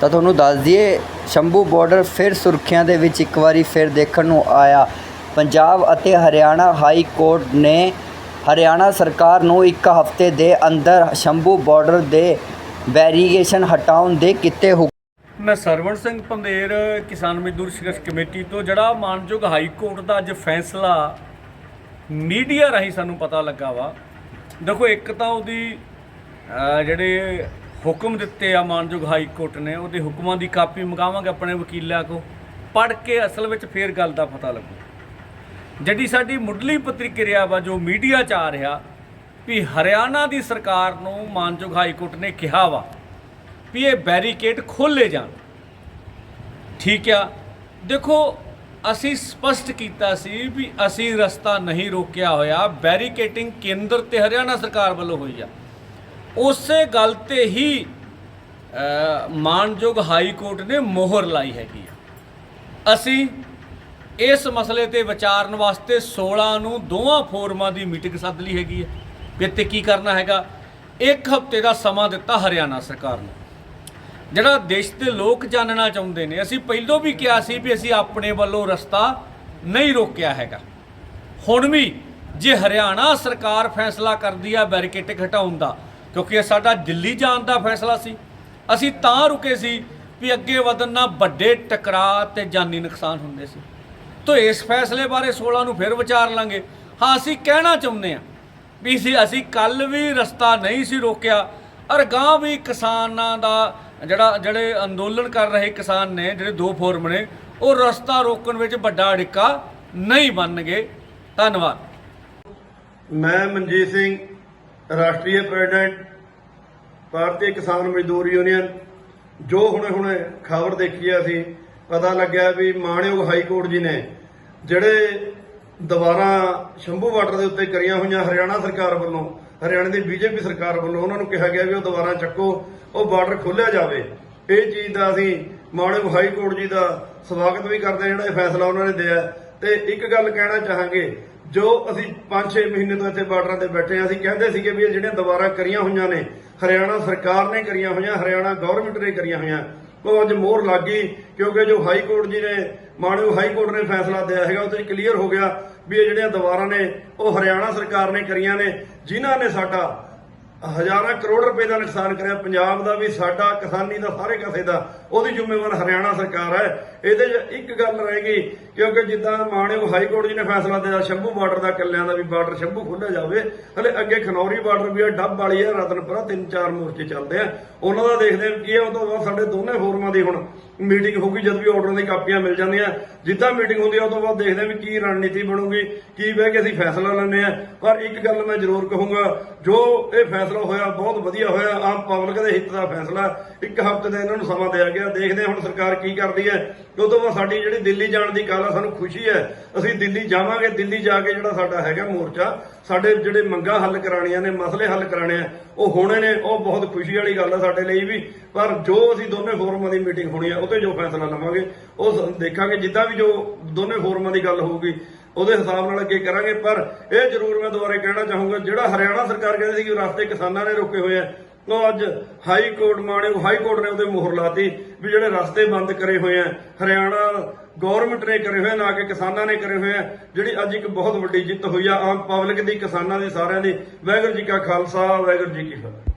ਤਾਂ ਤੁਹਾਨੂੰ ਦੱਸ ਦਈਏ, ਸ਼ੰਭੂ ਬਾਰਡਰ ਫਿਰ ਸੁਰਖੀਆਂ ਦੇ ਵਿੱਚ ਇੱਕ ਵਾਰੀ ਫਿਰ ਦੇਖਣ ਨੂੰ ਆਇਆ। ਪੰਜਾਬ ਅਤੇ ਹਰਿਆਣਾ ਹਾਈ ਕੋਰਟ ਨੇ ਹਰਿਆਣਾ ਸਰਕਾਰ ਨੂੰ ਇੱਕ ਹਫ਼ਤੇ ਦੇ ਅੰਦਰ ਸ਼ੰਭੂ ਬਾਰਡਰ ਦੇ ਬੈਰੀਗੇਸ਼ਨ ਹਟਾਉਣ ਦੇ ਕੀਤੇ ਹੁਕਮ ਮੈਂ ਸਰਵਣ ਸਿੰਘ ਪੰਦੇਰ ਕਿਸਾਨ ਮਜ਼ਦੂਰ ਸੰਘਰਸ਼ ਕਮੇਟੀ ਤੋਂ, ਜਿਹੜਾ ਮਾਨਯੋਗ ਹਾਈ ਕੋਰਟ ਦਾ ਅੱਜ ਫੈਸਲਾ ਮੀਡੀਆ ਰਾਹੀਂ ਸਾਨੂੰ ਪਤਾ ਲੱਗਾ ਵਾ। ਦੇਖੋ, ਇੱਕ ਤਾਂ ਉਹਦੀ ਜਿਹੜੇ ਹੁਕਮ ਦਿੱਤੇ ਆ ਮਾਨਯੋਗ ਹਾਈ ਕੋਰਟ ਨੇ, ਉਹਦੇ ਹੁਕਮਾਂ ਦੀ ਕਾਪੀ ਮੰਗਾਵਾਂਗੇ ਆਪਣੇ ਵਕੀਲਾਂ ਕੋ ਪੜ੍ਹ ਕੇ ਅਸਲ ਵਿੱਚ ਫੇਰ ਗੱਲ ਦਾ ਪਤਾ ਲੱਗੂ। ਜਿਹੜੀ ਸਾਡੀ ਮੁੱਢਲੀ ਪ੍ਰਤੀਕਿਰਿਆ ਵਾ, ਜੋ ਮੀਡੀਆ 'ਚ ਆ ਰਿਹਾ, ਵੀ ਹਰਿਆਣਾ ਦੀ ਸਰਕਾਰ ਨੂੰ ਮਾਨਯੋਗ ਹਾਈ ਕੋਰਟ ਨੇ ਕਿਹਾ ਵਾ ਵੀ ਇਹ ਬੈਰੀਕੇਡ ਖੋਲੇ ਜਾਣ। ਠੀਕ ਆ? ਦੇਖੋ, ਅਸੀਂ ਸਪਸ਼ਟ ਕੀਤਾ ਸੀ ਵੀ ਅਸੀਂ ਰਸਤਾ ਨਹੀਂ ਰੋਕਿਆ ਹੋਇਆ, ਬੈਰੀਕੇਟਿੰਗ ਕੇਂਦਰ ਤੇ ਹਰਿਆਣਾ ਸਰਕਾਰ ਵੱਲੋਂ ਹੋਈ ਆ। ਉਸੇ ਗੱਲ ਤੇ ਹੀ ਅ, ਮਾਨਯੋਗ ਹਾਈ ਕੋਰਟ ਨੇ ਮੋਹਰ ਲਾਈ ਹੈਗੀ ਆ। ਅਸੀਂ ਇਸ ਮਸਲੇ ਤੇ ਵਿਚਾਰਨ ਵਾਸਤੇ 16 ਨੂੰ ਦੋਵਾਂ ਫੋਰਮਾਂ ਦੀ ਮੀਟਿੰਗ ਸੱਦ ਲਈ ਹੈਗੀ ਹੈ ਵੀ ਇੱਥੇ ਕੀ ਕਰਨਾ ਹੈਗਾ? ਇੱਕ ਹਫ਼ਤੇ ਦਾ ਸਮਾਂ ਦਿੱਤਾ ਹਰਿਆਣਾ ਸਰਕਾਰ ਨੂੰ। ਜਿਹੜਾ ਦੇਸ਼ ਦੇ ਲੋਕ ਜਾਣਨਾ ਚਾਹੁੰਦੇ ਨੇ ਅਸੀਂ ਪਹਿਲਾਂ ਵੀ ਕਿਹਾ ਸੀ ਵੀ ਅਸੀਂ ਆਪਣੇ ਵੱਲੋਂ ਰਸਤਾ ਨਹੀਂ ਰੋਕਿਆ ਹੈਗਾ। ਹੁਣ ਵੀ ਜੇ ਹਰਿਆਣਾ ਸਰਕਾਰ ਫੈਸਲਾ ਕਰਦੀ ਆ ਬੈਰੀਕੇਟਿੰਗ ਹਟਾਉਣ ਦਾ ਕਿਉਂਕਿ ਇਹ ਸਾਡਾ ਦਿੱਲੀ ਜਾਣ ਦਾ ਫੈਸਲਾ ਸੀ। ਅਸੀਂ ਤਾਂ ਰੁਕੇ ਸੀ ਵੀ ਅੱਗੇ ਵਧਣ ਨਾਲ ਵੱਡੇ ਟਕਰਾਅ ਤੇ ਜਾਨੀ ਨੁਕਸਾਨ ਹੁੰਦੇ ਸੀ। ਤੋ ਇਸ ਫੈਸਲੇ ਬਾਰੇ 16 ਨੂੰ ਫਿਰ ਵਿਚਾਰ ਲਾਂਗੇ। ਹਾਂ, ਅਸੀਂ ਕਹਿਣਾ ਚਾਹੁੰਦੇ ਆ ਵੀ ਸੀ ਅਸੀਂ ਕੱਲ ਵੀ ਰਸਤਾ ਨਹੀਂ ਸੀ ਰੋਕਿਆ। ਔਰ ਗਾਂ ਵੀ ਕਿਸਾਨਾਂ ਦਾ ਜਿਹੜਾ ਜਿਹੜੇ ਅੰਦੋਲਨ ਕਰ ਰਹੇ ਕਿਸਾਨ ਨੇ, ਜਿਹੜੇ ਦੋ ਫੋਰਮ ਨੇ, ਉਹ ਰਸਤਾ ਰੋਕਣ ਵਿੱਚ ਵੱਡਾ ਅੜਿੱਕਾ ਨਹੀਂ ਬਣਨਗੇ। ਧੰਨਵਾਦ। ਮੈਂ ਮਨਜੀਤ ਸਿੰਘ ਰਾਸ਼ਟਰੀ ਪ੍ਰੈਜ਼ੀਡੈਂਟ, ਭਾਰਤੀ ਕਿਸਾਨ ਮਜ਼ਦੂਰ ਯੂਨੀਅਨ, ਜੋ ਹੁਣੇ ਹੁਣੇ ਖਬਰ ਦੇਖੀ ਆ ਅਸੀਂ, ਪਤਾ ਲੱਗਿਆ ਵੀ ਮਾਣਯੋਗ ਹਾਈ ਕੋਰਟ ਜੀ ਨੇ, ਜਿਹੜੇ ਦੁਬਾਰਾ ਸ਼ੰਭੂ ਬਾਰਡਰ ਦੇ ਉੱਤੇ ਕਰੀਆਂ ਹੋਈਆਂ ਹਰਿਆਣਾ ਸਰਕਾਰ ਵੱਲੋਂ, ਹਰਿਆਣਾ ਦੀ ਬੀਜੇਪੀ ਸਰਕਾਰ ਵੱਲੋਂ ਉਹਨਾਂ ਨੂੰ ਕਿਹਾ ਗਿਆ ਵੀ ਉਹ ਦੁਬਾਰਾ ਚੱਕੋ, ਉਹ ਬਾਰਡਰ ਖੋਲ੍ਹਿਆ ਜਾਵੇ। ਇਹ ਚੀਜ਼ ਦਾ ਅਸੀਂ ਮਾਣਯੋਗ ਹਾਈ ਕੋਰਟ ਜੀ ਦਾ ਸਵਾਗਤ ਵੀ ਕਰਦੇ ਹਾਂ, ਜਿਹੜਾ ਇਹ ਫੈਸਲਾ ਉਹਨਾਂ ਨੇ ਦਿਆ। ਤੇ ਇੱਕ ਗੱਲ ਕਹਿਣਾ ਚਾਹਾਂਗੇ ਜੋ ਅਸੀਂ 5-6 ਮਹੀਨੇ ਤੋਂ ਇੱਥੇ ਬਾਰਡਰਾਂ ਤੇ ਬੈਠੇ ਹਾਂ, ਅਸੀਂ ਕਹਿੰਦੇ ਸੀਗੇ ਵੀ ਇਹ ਜਿਹੜੀਆਂ ਦੁਬਾਰਾ ਕਰੀਆਂ ਹੋਈਆਂ ਨੇ, ਹਰਿਆਣਾ ਸਰਕਾਰ ਨੇ ਕਰੀਆਂ ਹੋਈਆਂ, ਹਰਿਆਣਾ ਗਵਰਨਮੈਂਟ ਨੇ ਕਰੀਆਂ ਹੋਈਆਂ, ਉਹ ਅੱਜ ਮੋਹਰ ਲੱਗ ਗਈ, ਕਿਉਂਕਿ ਜੋ ਹਾਈ ਕੋਰਟ ਜੀ ਨੇ ਮਾਣਯੋਗ ਹਾਈ ਕੋਰਟ ਨੇ ਫੈਸਲਾ ਦਿਆ ਹੈਗਾ, ਉਹ ਤੇ ਕਲੀਅਰ ਹੋ ਗਿਆ ਵੀ ਇਹ ਜਿਹੜੀਆਂ ਦੁਬਾਰਾ ਨੇ, ਉਹ ਹਰਿਆਣਾ ਸਰਕਾਰ ਨੇ ਕਰੀਆਂ ਨੇ, ਜਿਨ੍ਹਾਂ ਨੇ ਸਾਡਾ ਹਜ਼ਾਰਾਂ ਕਰੋੜ ਰੁਪਏ ਦਾ ਨੁਕਸਾਨ ਕਰਿਆ। ਪੰਜਾਬ ਦਾ ਵੀ, ਸਾਡਾ, ਕਿਸਾਨੀ ਦਾ, ਸਾਰੇ ਕਾਸੇ ਦਾ। ਉਹਦੀ ਜ਼ਿੰਮੇਵਾਰ ਹਰਿਆਣਾ ਸਰਕਾਰ ਹੈ। ਇਹਦੇ 'ਚ ਇੱਕ ਗੱਲ ਰਹਿ ਗਈ, ਕਿਉਂਕਿ ਜਿੱਦਾਂ ਮਾਣਯੋਗ ਹਾਈ ਕੋਰਟ ਜੀ ਨੇ ਫੈਸਲਾ ਦਿੱਤਾ, ਸ਼ੰਭੂ ਬਾਰਡਰ ਦਾ ਕੱਲਿਆਂ ਦਾ ਵੀ ਬਾਰਡਰ ਸ਼ੰਭੂ ਖੋਲ੍ਹਿਆ ਜਾਵੇ। ਹਲੇ ਅੱਗੇ ਖਨੌਰੀ ਬਾਰਡਰ ਵੀ ਹੈ, ਡੱਬ ਵਾਲੀ ਹੈ, ਰਤਨਪੁਰਾ ਤਿੰਨ ਚਾਰ ਮੋਰਚੇ ਚੱਲਦੇ ਆ। ਉਹਨਾਂ ਦਾ ਦੇਖਦੇ ਹਾਂ ਕੀ ਹੈ, ਉਹ ਤੋਂ ਬਾਅਦ ਸਾਡੇ ਦੋਨੇ ਫੋਰਮਾਂ ਦੀ ਹੁਣ ਮੀਟਿੰਗ ਹੋਊਗੀ, ਜਦ ਵੀ ਆਰਡਰਾਂ ਦੀ ਕਾਪੀਆਂ ਮਿਲ ਜਾਂਦੀਆਂ। ਜਿੱਦਾਂ ਮੀਟਿੰਗ ਹੁੰਦੀ ਆ, ਉਹ ਤੋਂ ਬਾਅਦ ਦੇਖਦੇ ਹਾਂ ਵੀ ਕੀ ਰਣਨੀਤੀ ਬਣੂਗੀ, ਕੀ ਬਹਿ ਕੇ ਅਸੀਂ ਫੈਸਲਾ ਲੈਂਦੇ ਆ। ਪਰ ਇੱਕ ਗੱਲ ਮੈਂ ਜ਼ਰੂਰ ਕਹੂੰਗਾ, ਜੋ ਇਹ ਫੈਸਲਾ ਹੋਇਆ, ਬਹੁਤ ਵਧੀਆ ਹੋਇਆ। ਆਮ ਪਬਲਿਕ ਦੇ ਹਿੱਤ ਦਾ ਫੈਸਲਾ। ਇੱਕ ਹਫ਼ਤੇ ਦਾ ਇਹਨਾਂ ਨੂੰ ਸਮਾਂ ਦਿਆ ਗਿਆ। ਦੇਖਦੇ ਹਾਂ ਹੁਣ ਸਰਕਾਰ ਕੀ ਕਰਦੀ ਹੈ। ਉਹ ਤੋਂ ਬਾਅਦ ਸਾਡੀ ਜਿਹੜੀ ਦਿੱਲੀ ਜਾਣ ਦੀ ਗੱਲ ਆ, ਸਾਨੂੰ ਖੁਸ਼ੀ ਹੈ। ਅਸੀਂ ਦਿੱਲੀ ਜਾਵਾਂਗੇ। ਦਿੱਲੀ ਜਾ ਕੇ ਜਿਹੜਾ ਸਾਡਾ ਹੈਗਾ ਮੋਰਚਾ, ਸਾਡੇ ਜਿਹੜੇ ਮੰਗਾਂ ਹੱਲ ਕਰਾਣੀਆਂ ਨੇ, ਮਸਲੇ ਹੱਲ ਕਰਾਣੇ ਆ, ਉਹ ਹੋਣੇ ਨੇ। ਉਹ ਬਹੁਤ ਖੁਸ਼ੀ ਵਾਲੀ ਗੱਲ ਆ ਸਾਡੇ ਲਈ ਵੀ। ਪਰ ਜੋ ਅਸੀਂ ਦੋਨੇ ਫੋਰਮਾਂ ਦੀ ਮੀਟਿੰਗ ਹੋਣੀ ਆ ਉਹ ਤੇ ਜੋ ਫੈਸਲਾ ਲਵਾਂਗੇ, ਉਹ ਦੇਖਾਂਗੇ। ਜਿੱਦਾਂ ਵੀ ਜੋ ਦੋਨੇ ਫੋਰਮਾਂ ਦੀ ਗੱਲ ਹੋਊਗੀ ਉਹਦੇ ਹਿਸਾਬ ਨਾਲ ਅੱਗੇ ਕਰਾਂਗੇ, ਪਰ ਇਹ ਜ਼ਰੂਰ ਮੈਂ ਦੁਬਾਰੇ ਕਹਿਣਾ ਚਾਹੂੰਗਾ, ਜਿਹੜਾ ਹਰਿਆਣਾ ਸਰਕਾਰ ਕਹਿੰਦੀ ਸੀ ਕਿ ਰਸਤੇ ਕਿਸਾਨਾਂ ਨੇ ਰੋਕੇ ਹੋਏ ਆ, ਉਹ ਅੱਜ ਹਾਈ ਕੋਰਟ ਮਾਣਿਓ ਹਾਈ ਕੋਰਟ ਨੇ ਉਹਦੇ ਮੋਹਰ ਲਾਤੀ ਵੀ ਜਿਹੜੇ ਰਸਤੇ ਬੰਦ ਕਰੇ ਹੋਏ ਆ, ਹਰਿਆਣਾ ਗਵਰਨਮੈਂਟ ਨੇ ਕਰੇ ਹੋਏ ਨਾ ਕਿ ਕਿਸਾਨਾਂ ਨੇ ਕਰੇ ਹੋਏ ਆ, ਜਿਹੜੀ ਅੱਜ ਇੱਕ ਬਹੁਤ ਵੱਡੀ ਜਿੱਤ ਹੋਈ ਆ, ਆਮ ਪਬਲਿਕ ਦੀ, ਕਿਸਾਨਾਂ ਦੀ, ਸਾਰਿਆਂ ਦੀ, ਵਾਹਿਗੁਰੂ ਜੀ ਕਾ ਖਾਲਸਾ, ਵਾਹਿਗੁਰੂ ਜੀ ਕੀ ਫਤਿਹ।